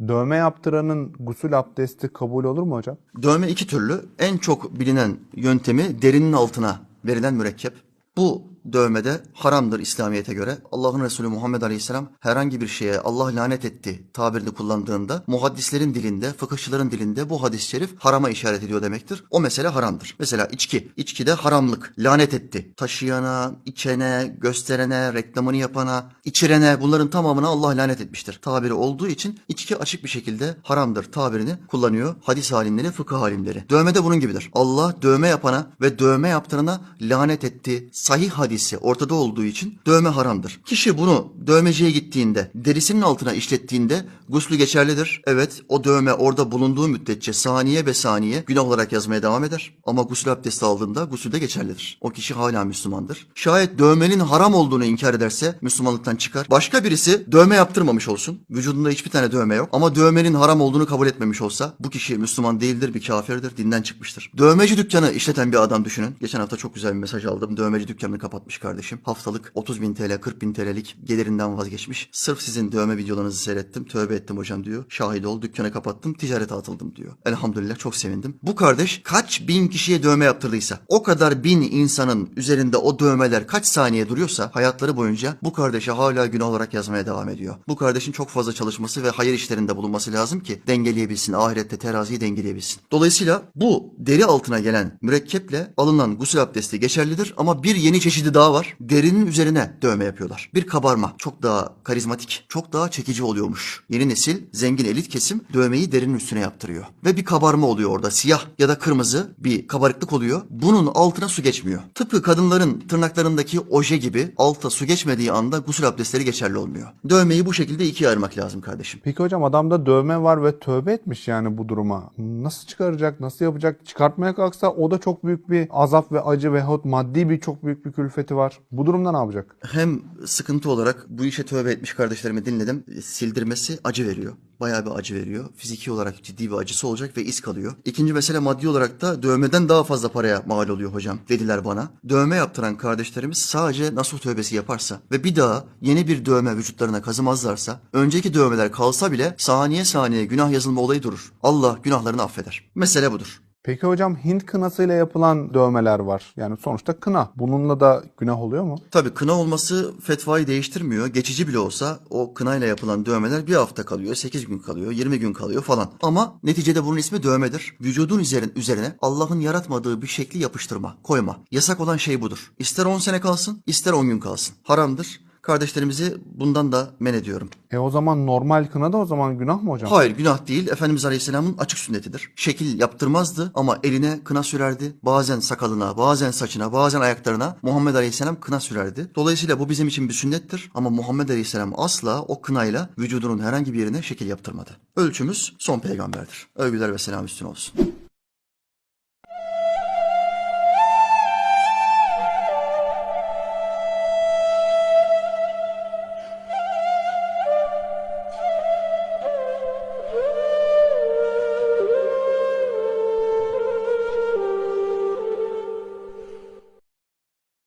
Dövme yaptıranın gusül abdesti kabul olur mu hocam? Dövme iki türlü. En çok bilinen yöntemi derinin altına verilen mürekkep. Bu dövmede haramdır İslamiyet'e göre. Allah'ın Resulü Muhammed Aleyhisselam herhangi bir şeye Allah lanet etti tabirini kullandığında muhaddislerin dilinde, fıkıhçıların dilinde bu hadis-i şerif harama işaret ediyor demektir. O mesele haramdır. Mesela içki. İçkide haramlık. Lanet etti. Taşıyana, içene, gösterene, reklamını yapana, içirene bunların tamamına Allah lanet etmiştir. Tabiri olduğu için içki açık bir şekilde haramdır tabirini kullanıyor hadis alimleri, fıkıh alimleri. Dövme de bunun gibidir. Allah dövme yapana ve dövme yaptırana lanet etti. Sahih hadisi ortada olduğu için dövme haramdır. Kişi bunu dövmeciye gittiğinde, derisinin altına işlettiğinde guslü geçerlidir. Evet o dövme orada bulunduğu müddetçe saniye ve saniye günah olarak yazmaya devam eder. Ama gusül abdesti aldığında gusül de geçerlidir. O kişi hala Müslümandır. Şayet dövmenin haram olduğunu inkar ederse Müslümanlıktan çıkar. Başka birisi dövme yaptırmamış olsun. Vücudunda hiçbir tane dövme yok. Ama dövmenin haram olduğunu kabul etmemiş olsa bu kişi Müslüman değildir, bir kafirdir, dinden çıkmıştır. Dövmeci dükkanı işleten bir adam düşünün. Geçen hafta çok güzel bir mesaj aldım. Dövmeci dükkanını kapatmış kardeşim. Haftalık 30 bin TL, 40 bin TL'lik gelirinden vazgeçmiş. Sırf sizin dövme videolarınızı seyrettim. Tövbe ettim hocam diyor. Şahit ol, dükkanı kapattım, ticarete atıldım diyor. Elhamdülillah çok sevindim. Bu kardeş kaç bin kişiye dövme yaptırdıysa, o kadar bin insanın üzerinde o dövmeler kaç saniye duruyorsa hayatları boyunca bu kardeşe hala günah olarak yazmaya devam ediyor. Bu kardeşin çok fazla çalışması ve hayır işlerinde bulunması lazım ki dengeleyebilsin, ahirette teraziyi dengeleyebilsin. Dolayısıyla bu deri altına gelen mürekkeple alınan gusül abdesti geçerlidir ama bir yeni çeşidi daha var. Derinin üzerine dövme yapıyorlar. Bir kabarma. Çok daha karizmatik, çok daha çekici oluyormuş. Yeni nesil, zengin elit kesim dövmeyi derinin üstüne yaptırıyor. Ve bir kabarma oluyor orada. Siyah ya da kırmızı bir kabarıklık oluyor. Bunun altına su geçmiyor. Tıpkı kadınların tırnaklarındaki oje gibi alta su geçmediği anda gusül abdestleri geçerli olmuyor. Dövmeyi bu şekilde ikiye ayırmak lazım kardeşim. Peki hocam adamda dövme var ve tövbe etmiş yani bu duruma. Nasıl çıkaracak, nasıl yapacak? Çıkartmaya kalksa o da çok büyük bir azap ve acı veyahut maddi bir çok büyük bir külfeti var. Bu durumda ne yapacak? Hem sıkıntı olarak bu işe tövbe etmiş kardeşlerimi dinledim. Sildirmesi acı veriyor. Bayağı bir acı veriyor. Fiziki olarak ciddi bir acısı olacak ve iz kalıyor. İkinci mesele maddi olarak da dövmeden daha fazla paraya mal oluyor hocam dediler bana. Dövme yaptıran kardeşlerimiz sadece nasuh tövbesi yaparsa ve bir daha yeni bir dövme vücutlarına kazımazlarsa önceki dövmeler kalsa bile saniye saniye günah yazılma olayı durur. Allah günahlarını affeder. Mesele budur. Peki hocam Hint kınasıyla yapılan dövmeler var. Yani sonuçta kına. Bununla da günah oluyor mu? Tabii kına olması fetvayı değiştirmiyor. Geçici bile olsa o kınayla yapılan dövmeler bir hafta kalıyor, 8 gün kalıyor, 20 gün kalıyor falan. Ama neticede bunun ismi dövmedir. Vücudun üzerin, üzerine Allah'ın yaratmadığı bir şekli yapıştırma, koyma. Yasak olan şey budur. İster 10 sene kalsın, ister 10 gün kalsın. Haramdır. Kardeşlerimizi bundan da men ediyorum. E o zaman normal kına da o zaman günah mı hocam? Hayır günah değil. Efendimiz Aleyhisselam'ın açık sünnetidir. Şekil yaptırmazdı ama eline kına sürerdi. Bazen sakalına, bazen saçına, bazen ayaklarına Muhammed Aleyhisselam kına sürerdi. Dolayısıyla bu bizim için bir sünnettir. Ama Muhammed Aleyhisselam asla o kınayla vücudunun herhangi bir yerine şekil yaptırmadı. Ölçümüz son peygamberdir. Övgüler ve selam üstüne olsun.